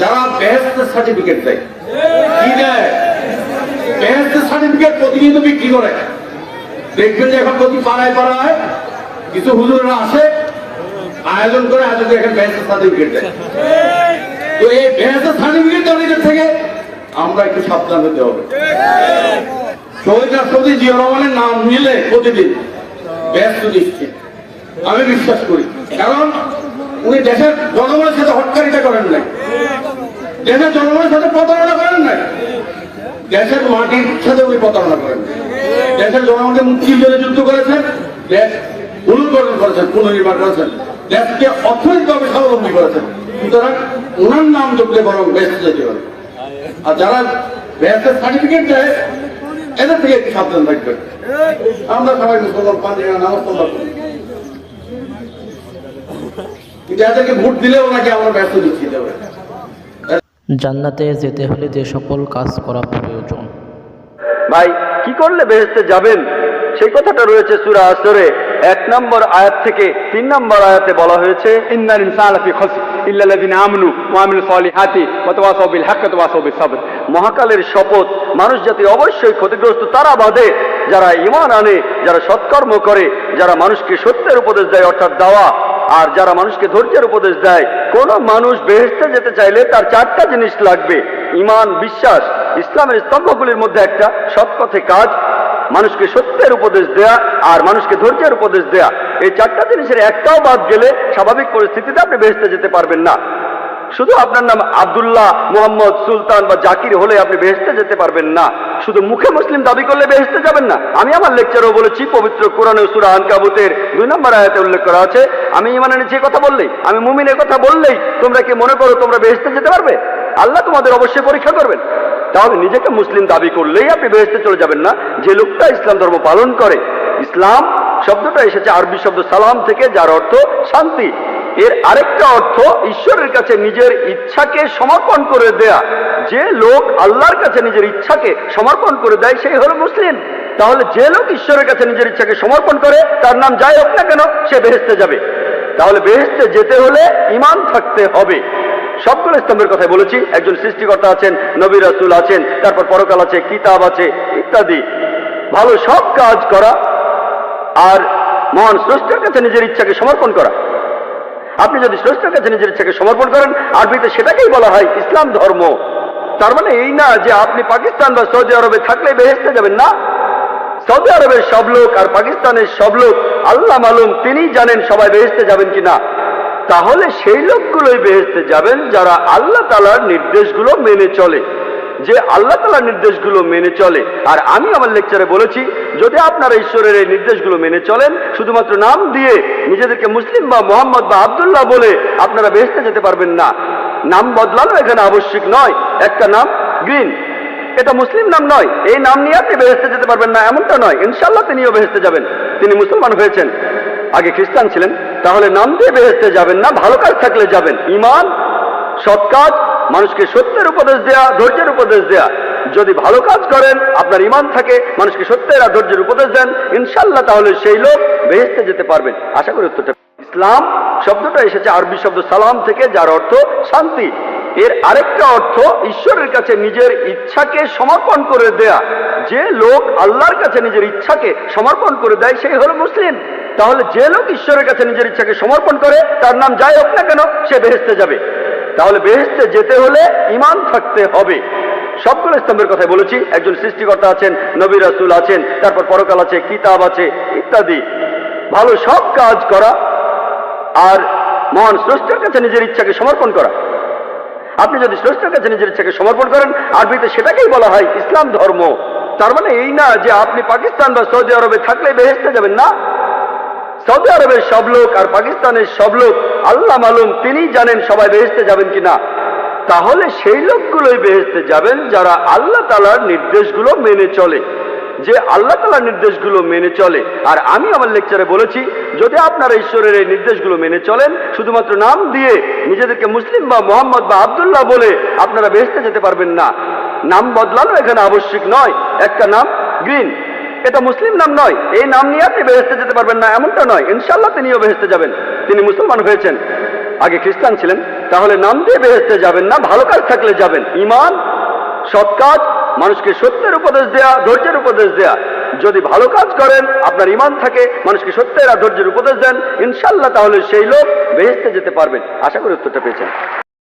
যারা বেহেস্ত সার্টিফিকেট দেয়। কি দেয়? বেহেস্ত সার্টিফিকেট প্রতিনিয়ত বিক্রি করে। দেখবেন যে এখন প্রতি পাড়ায় পাড়ায় কিছু হুজুরেরা আসে, আয়োজন করে আয়োজন এখানে বেহেস্ত সার্টিফিকেট দেয়। তো এই বেহেস্ত সার্টিফিকেট দেওয়ার থেকে আমরা একটু সাবধান হতে হবে। শহীদ রাষ্ট্রপতি জিয়া রহমানের নাম নিলে প্রতিদিন ব্যস্ত নিশ্চিত। আমি বিশ্বাস করি। কারণ উনি দেশের জনগণের সাথে করেন নাই। দেশের জনগণের সাথে প্রতারণা করেন নাই। দেশের মাটির সাথে উনি প্রতারণা করেন দেশের জনগণকে মুক্তির জন্য যুদ্ধ করেছেন, দেশ পুনর্গঠন করেছেন, পুনর্নির্মাণ করেছেন, দেশকে অর্থনৈতিকভাবে স্বাবলম্বী করেছেন। সুতরাং ওনার নাম যোগলে বরং ব্যস্ত যেতে পারে। আর যারা ব্যস্তের সার্টিফিকেট দেয়, এদের থেকে একটু সাবধান থাকবেন। আমরা সবাই মুসলমান জায়গায় নামাজ পড়লাম। কিন্তু এদেরকে ভোট দিলেও নাকি আমরা ব্যস্ত দিচ্ছি দেবে। জান্নাতে যেতে হলে যে সকল কাজ করা প্রয়োজন। ভাই কি করলে বেহেস্তে যাবেন? সেই কথাটা রয়েছে সুরা আসরে। এক নম্বর আয়াত থেকে তিন নম্বর আয়াতে বলা হয়েছে ইন্নাল ইনসানা ফি খাসর আমানু ওয়া আমিলুস সালিহাতি ওয়া তাওয়াসাউ বিল হাক্কি ওয়া তাওয়াসাউ বিস সাবর মহাকালের শপথ মানুষ জাতি অবশ্যই ক্ষতিগ্রস্ত তারা বাদে। যারা ইমান আনে যারা সৎকর্ম করে যারা মানুষকে সত্যের উপদেশ দেয় অর্থাৎ দাওয়া। আর যারা মানুষকে ধৈর্যের উপদেশ দেয়, কোন মানুষ বেহেস্তে যেতে চাইলে তার চারটা জিনিস লাগবে। ইমান, বিশ্বাস, ইসলামের স্তম্ভগুলির মধ্যে একটা সৎ পথে কাজ, মানুষকে সত্যের উপদেশ দেয়া আর মানুষকে ধৈর্যের উপদেশ দেয়া। এই চারটা জিনিসের একটাও বাদ গেলে স্বাভাবিক পরিস্থিতিতে আপনি বেহেস্তে যেতে পারবেন না। শুধু আপনার নাম আব্দুল্লাহ, মোহাম্মদ, সুলতান বা জাকির হলে আপনি বেহেস্তে যেতে পারবেন না। শুধু মুখে মুসলিম দাবি করলে বেহেস্তে যাবেন না। আমি আমার লেকচারও বলেছি, পবিত্র কোরআনে সুরা আনকাবুতের দুই নম্বর আয়াতে উল্লেখ করা আছে, আমি ইমানের যে কথা বললেই। আমি মুমিনের কথা বললেই তোমরা কি মনে করো তোমরা বেহেস্তে যেতে পারবে? আল্লাহ তোমাদের অবশ্যই পরীক্ষা করবেন। তাহলে নিজেকে মুসলিম দাবি করলেই আপনি বেহেস্তে চলে যাবেন না। যে লোকটা ইসলাম ধর্ম পালন করে, ইসলাম শব্দটা এসেছে আরবি শব্দ সালাম থেকে, যার অর্থ শান্তি। এর আরেকটা অর্থ ঈশ্বরের কাছে নিজের ইচ্ছাকে সমর্পণ করে দেয়া। যে লোক আল্লাহর কাছে নিজের ইচ্ছাকে সমর্পণ করে দেয় সেই হলো মুসলিম। তাহলে যে লোক ঈশ্বরের কাছে নিজের ইচ্ছাকে সমর্পণ করে, তার নাম যাই হোক না কেন, সে বেহেস্তে যাবে। তাহলে বেহেস্তে যেতে হলে ইমান থাকতে হবে। সবগুলো স্তম্ভের কথাই বলেছি। একজন সৃষ্টিকর্তা আছেন, নবী রাসুল আছেন, তারপর পরকাল আছে, কিতাব আছে, ইত্যাদি। ভালো সব কাজ করা আর মহান স্রষ্টার কাছে নিজের ইচ্ছাকে সমর্পণ করা। আপনি যদি স্রষ্টার কাছে নিজের ইচ্ছাকে সমর্পণ করেন, আরবিতে সেটাকেই বলা হয় ইসলাম ধর্ম। তার মানে এই না যে আপনি পাকিস্তান বা সৌদি আরবে থাকলে বেহেস্তে যাবেন না। সৌদি আরবের সব লোক আর পাকিস্তানের সব লোক, আল্লাহ মালুম তিনি জানেন সবাই বেহেস্তে যাবেন কিনা। তাহলে সেই লোকগুলোই বেহেস্তে যাবেন যারা আল্লাহ তালার নির্দেশগুলো মেনে চলে। যে আল্লাহ তালার নির্দেশগুলো মেনে চলে। আর আমি আমার লেকচারে বলেছি যদি আপনারা ঈশ্বরের এই নির্দেশগুলো মেনে চলেন, শুধুমাত্র নাম দিয়ে নিজেদেরকে মুসলিম বা মোহাম্মদ বা আবদুল্লাহ বলে আপনারা বেহেস্তে যেতে পারবেন না। নাম বদলানো এখানে আবশ্যিক নয়। একটা নাম, গ্রিন। এটা মুসলিম নাম নয়। এই নাম নিয়ে আপনি বেহেস্তে যেতে পারবেন না, এমনটা নয়। ইনশাল্লাহ তিনিও বেহেস্তে যাবেন। তিনি মুসলমান হয়েছেন। আগে খ্রিস্টান ছিলেন। তাহলে নাম দিয়ে বেহেস্তে যাবেন না, ভালো কাজ থাকলে যাবেন। ইমান সৎ কাজ, মানুষকে সত্যের উপদেশ দেয়া, ধৈর্যের উপদেশ দেয়া। যদি ভালো কাজ করেন, আপনার ইমান থাকে, মানুষকে সত্যের আর ধৈর্যের উপদেশ দেন ইনশাল্লাহ তাহলে সেই লোক বেহেস্তে যেতে পারবেন। আশা করি উত্তরটা ইসলাম শব্দটা এসেছে আরবি শব্দ সালাম থেকে, যার অর্থ শান্তি। এর আরেকটা অর্থ ঈশ্বরের কাছে নিজের ইচ্ছাকে সমর্পণ করে দেয়া। যে লোক আল্লাহর কাছে নিজের ইচ্ছাকে সমর্পণ করে দেয় সেই হলো মুসলিম। তাহলে যে লোক ঈশ্বরের কাছে নিজের ইচ্ছাকে সমর্পণ করে, তার নাম যাই হোক না কেন, সে বেহেস্তে যাবে। তাহলে বেহেস্তে যেতে হলে ইমান থাকতে হবে। সবগুলো স্তম্ভের কথাই বলেছি। একজন সৃষ্টিকর্তা আছেন, নবী রাসুল আছেন, তারপর পরকাল আছে, কিতাব আছে, ইত্যাদি। ভালো সব কাজ করা আর মহান স্রষ্টার কাছে নিজের ইচ্ছাকে সমর্পণ করা। আপনি যদি স্রষ্টার কাছে নিজের ইচ্ছাকে সমর্পণ করেন, আরবিতে সেটাকেই বলা হয় ইসলাম ধর্ম। তার মানে এই না যে আপনি পাকিস্তান বা সৌদি আরবে থাকলে বেহেস্তে যাবেন না। সৌদি আরবের সব লোক আর পাকিস্তানের সব লোক, আল্লাহ মালুম তিনি জানেন সবাই বেহেস্তে যাবেন কিনা। তাহলে সেই লোকগুলোই বেহেস্তে যাবেন যারা আল্লাহ তালার নির্দেশগুলো মেনে চলে। যে আল্লাহ তালার নির্দেশগুলো মেনে চলে। আর আমি আমার লেকচারে বলেছি, যদি আপনারা ঈশ্বরের এই নির্দেশগুলো মেনে চলেন, শুধুমাত্র নাম দিয়ে নিজেদেরকে মুসলিম বা মোহাম্মদ বা আবদুল্লাহ বলে আপনারা বেহেস্তে যেতে পারবেন না। নাম বদলানো এখানে আবশ্যিক নয়। একটা নাম, গ্রিন। এটা মুসলিম নাম নয়। এই নাম নিয়ে আপনি বেহেস্তে যেতে পারবেন না, এমনটা নয়। ইনশাল্লাহ তিনিও বেহেস্তে যাবেন। তিনি মুসলমান হয়েছেন। আগে খ্রিস্টান ছিলেন। তাহলে নাম দিয়ে বেহেস্তে যাবেন না, ভালো কাজ থাকলে যাবেন। ইমান সৎ কাজ, মানুষকে সত্যের উপদেশ দেয়া, ধৈর্যের উপদেশ দেয়া। যদি ভালো কাজ করেন, আপনার ইমান থাকে, মানুষকে সত্যের আর ধৈর্যের উপদেশ দেন ইনশাল্লাহ তাহলে সেই লোক বেহেস্তে যেতে পারবেন। আশা করি উত্তরটা পেয়েছেন।